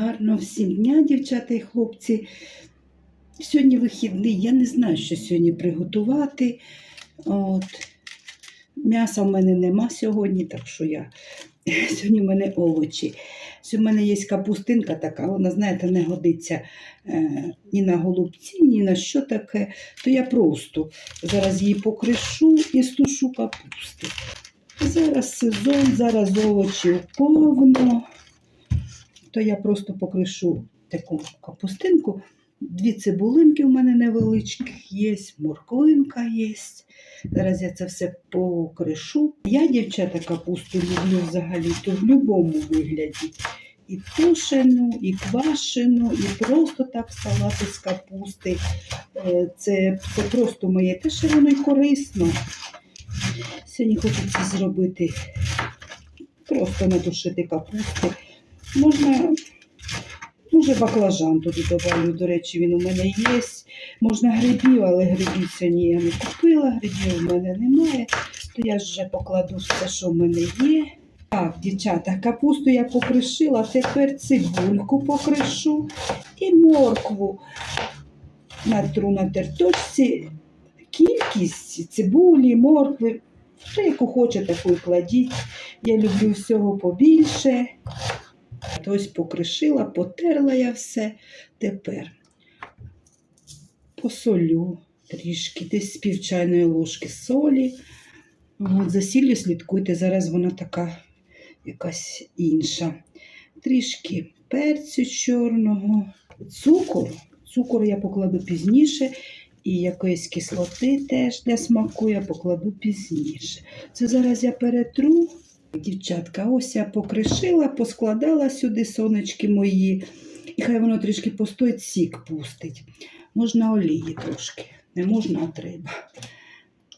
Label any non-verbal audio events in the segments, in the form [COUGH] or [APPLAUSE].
Гарного всім дня, дівчата і хлопці. Сьогодні вихідний, я не знаю, що сьогодні приготувати. От. М'яса в мене нема сьогодні, так що я. [LAUGHS] Сьогодні в мене овочі. Сьогодні в мене є капустинка така, вона, знаєте, не годиться е, ні на голубці, ні на що таке. То я просто зараз її покришу і стушу капусти. Зараз сезон, зараз овочі повно то я просто покришу таку капустинку. Дві цибулинки у мене невеличких є, морквинка є. Зараз я це все покришу. Я, дівчата, капусту люблю взагалі то в будь-якому вигляді. І тушену, і квашену, і просто так салати з капусти. Е, Це, це просто моє те, що воно й корисно. Сьогодні хочеться зробити просто надушити капусти. Можна, може, баклажан туди добавлю, до речі, він у мене є. Можна грибів, але грибів сьогодні я не купила, грибів у мене немає, то я вже покладу все, що в мене є. Так, дівчата, капусту я покришила, тепер цибульку покришу і моркву натру на терточці. Кількість цибулі, моркви, що яку хочете, таку кладіть. Я люблю всього побільше. Ось покришила, потерла я все. Тепер посолю трішки, десь з пів чайної ложки солі. От, за сіллю слідкуйте, зараз вона така якась інша. Трішки перцю чорного, цукор. Цукор я покладу пізніше. І якоїсь кислоти теж для смаку я покладу пізніше. Це зараз я перетру. Дівчатка, ось я покришила, поскладала сюди сонечки мої, і хай воно трішки постоїть, сік пустить. Можна олії трошки, не можна, а треба.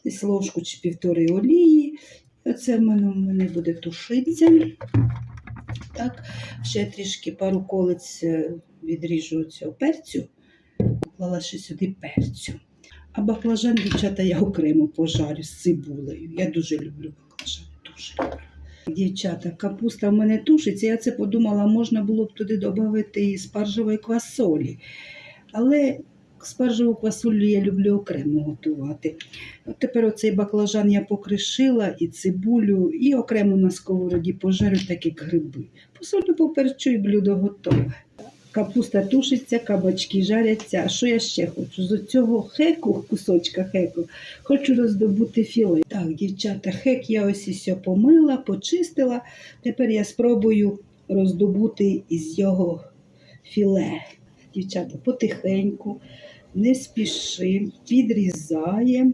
Десь ложку чи півтори олії. Оце в мене, в мене буде тушитися. Так, ще трішки пару колець е, відріжу цього перцю, поклала ще сюди перцю. А баклажан, дівчата, я окремо пожарю з цибулею. Я дуже люблю баклажан. Дівчата, капуста в мене тушиться. Я це подумала, можна було б туди додати і спаржевої квасолі. Але спаржеву квасолю я люблю окремо готувати. От тепер оцей баклажан я покришила і цибулю, і окремо на сковороді пожарю, так як гриби. Посолю поперчу і блюдо готове. Капуста тушиться, кабачки жаряться. А що я ще хочу? З цього хеку, кусочка хеку, хочу роздобути філе. Так, дівчата, хек я ось і все помила, почистила. Тепер я спробую роздобути із його філе. Дівчата, потихеньку, не спішимо, підрізаємо.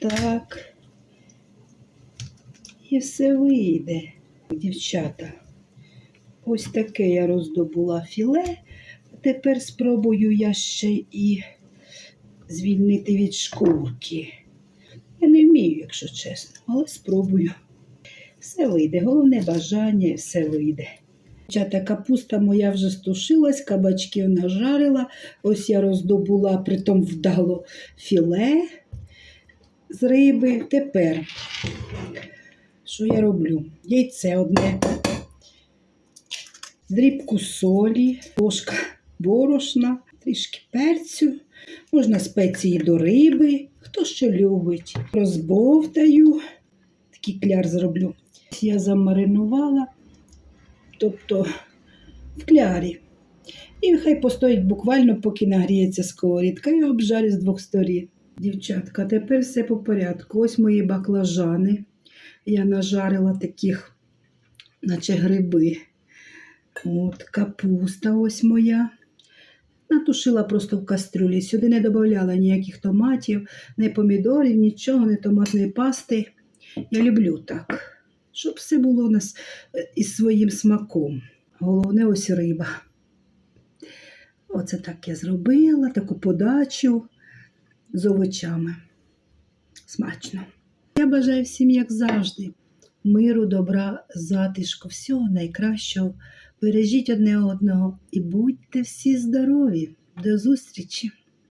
Так. І все вийде, дівчата. Ось таке я роздобула філе. Тепер спробую я ще і звільнити від шкурки. Я не вмію, якщо чесно, але спробую. Все вийде, головне бажання, все вийде. Дівчата, капуста моя вже стушилась, кабачків нажарила. Ось я роздобула, притом вдало філе з риби. Тепер, що я роблю? Яйце одне дрібку солі, ложка борошна, трішки перцю, можна спеції до риби, хто що любить. Розбовтаю, такий кляр зроблю. Я замаринувала, тобто в клярі. І хай постоїть буквально, поки нагріється сковорідка, і обжарю з двох сторін. Дівчатка, тепер все по порядку. Ось мої баклажани. Я нажарила таких, наче гриби. От, капуста ось моя. Натушила просто в кастрюлі. Сюди не додавала ніяких томатів, не помідорів, нічого, не томатної пасти. Я люблю так, щоб все було у нас е, із своїм смаком. Головне ось риба. Оце так я зробила, таку подачу з овочами. Смачно. Я бажаю всім, як завжди, миру, добра, затишку, всього найкращого. Бережіть одне одного і будьте всі здорові. До зустрічі!